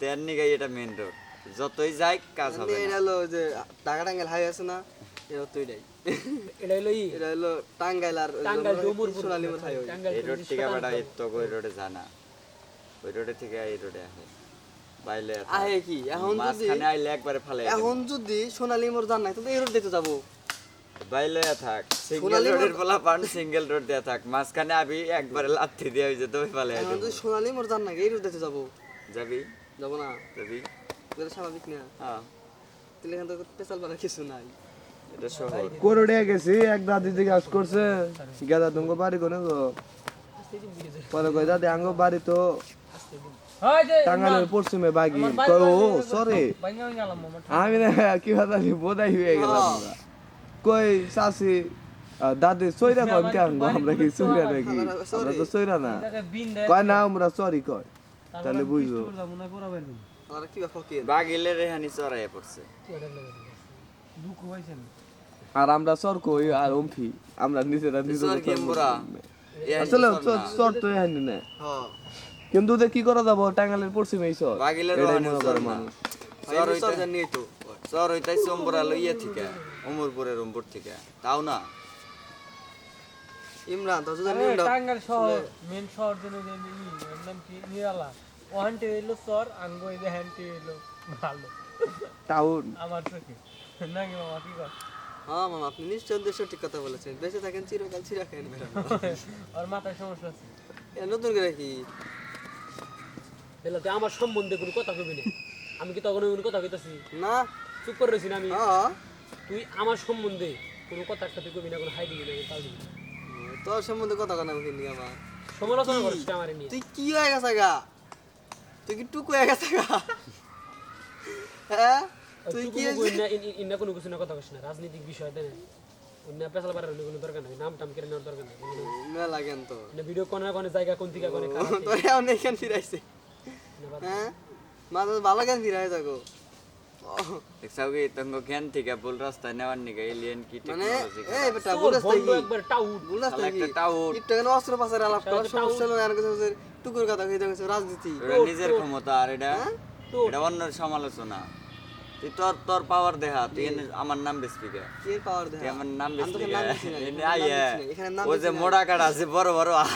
তের নিগাই এটা main road যতই যাই কাজ হবে এটা হলো যে টাকা টাঙ্গাইল হাই আছে না এটা তো এটাই এটা হলো এটা হলো টাঙ্গাইল আর টাঙ্গাইল ডুমুরপুর সোনালী হাইওয়ে এই রোড থেকে প্রধান বেটা তো। ওই রোডে জানা ওই রোডে থেকে এই রোডে আসে বাইলে আহে কি? এখন যদি মাঝখানে আইলে একবারে ফালে এখন যদি সোনালী মোড় জান নাই তো এই রোড যাব। বাইলে থাক। সিঙ্গেল সোনালী রোডের পোলা পান সিঙ্গেল রোড দেয়া থাক। মাঝখানে আবি একবারে লাথি দিয়ে হয়ে যেতে ফালে এখন যদি সোনালী মোড় জান নাই এই রোড দেখতে যাব। যাবি? যাব না। যাবি? এটা স্বাভাবিক না? হ্যাঁ। তাহলে এখান থেকে পেশাল পাড়া কিছু নাই। এটা শহর কোরডে গেছি এক দাদি দিকে কাজ করছে গেদা তুমি বাড়ি কোনে গো। পরে কই দাদি আঙ্গ বাড়ি তো টাঙ্গালের পশ্চিমে বাগি। ও সরি আমি না কি কথা বোধাই হয়ে গেলাম কই শাসি দাদি সইরা কম কেন? আমরা কি সইরা নাকি? আমরা তো সইরা না। কয় না আমরা সরি কয়। তাহলে বুঝব। আর কি বা ফকির বাগিলে রেহানি চড়াইয়া পড়ছে। আর আমরা সর কই আর অমফি আমরা নিজেরা নিজেরা চর আসলে সর তো এখানে না। হ্যাঁ কিন্তু ওদের কি করা যাব টাঙ্গালের পশ্চিমে এই সর বাগিলের এটাই রোহানি চর করে মানুষ। চর চর হইতে চর হইতাই চম্বরা লইয়া থেকে অমরপুরের অম্বর থেকে। তাও না? ইমরান তো যদি টাঙ্গাইল শহর মেন শহর যেন যে নাম কি? নিরালা। হইল সর আঙ্গ এই যে হইল ভালো। টাউন আমার চোখে। নাকি মামা কি কর? হ্যাঁ মামা আপনি নিশ্চয় সঠিক কথা বলেছেন। বেঁচে থাকেন চিরকাল চিরা ওর মাথায় সমস্যা আছে। এ নতুন করে কি? তাহলে আমার সম্বন্ধে কোনো কথা কবি না আমি কি তখন কোনো কথা কইতাছি? না। চুপ করে রয়েছি না আমি। হ্যাঁ। তুই আমার সম্বন্ধে কোনো কথা একটা তুই কবি না কোনো হাই দিবি না না। তোর সম্বন্ধে কথা কেন কিনি আমার সমালোচনা আমার নিয়ে। তুই কি হয়ে গেছে গা? তুই কি টুকু হয়ে গেছে গা? হ্যাঁ? তুই কি ইন্না কোনো কিছু না কথা না রাজনৈতিক বিষয় দেন। অন্য পেশাল বাড়ার কোনো দরকার নাই নাম টাম কেড়ে নেওয়ার দরকার নাই মেলা লাগেন তো। ভিডিও কোনে কোনে জায়গা কোন দিকে কোনে তোর ফিরাইছে। হ্যাঁ? মাঝে ভালো জ্ঞান ফিরাই থাকো দেখছাও তঙ্গ জ্ঞান থেকে ভুল রাস্তায় নেওয়ার নিকে এলিয়েন কি? মানে টেকনোলজি এই বেটা তোর বুঝাস কি? একবার টাউট। বুঝাস শালা কি টাউট। একটু কেন অস্ত্র পাচার আলাপ করা? সমস্যা হলো আর কিছু কিছু টুকুর কথা কইতে গেছে রাজনীতি। এটা নিজের ক্ষমতা আর এটা এটা অন্যের সমালোচনা। তুই তোর তোর পাওয়ার দেখা তুই আমার নাম বেসবি কে পাওয়ার দেখা আমার নাম বেসবি কে এখানে নাম ও যে মোড়া কাটা আছে বড় বড়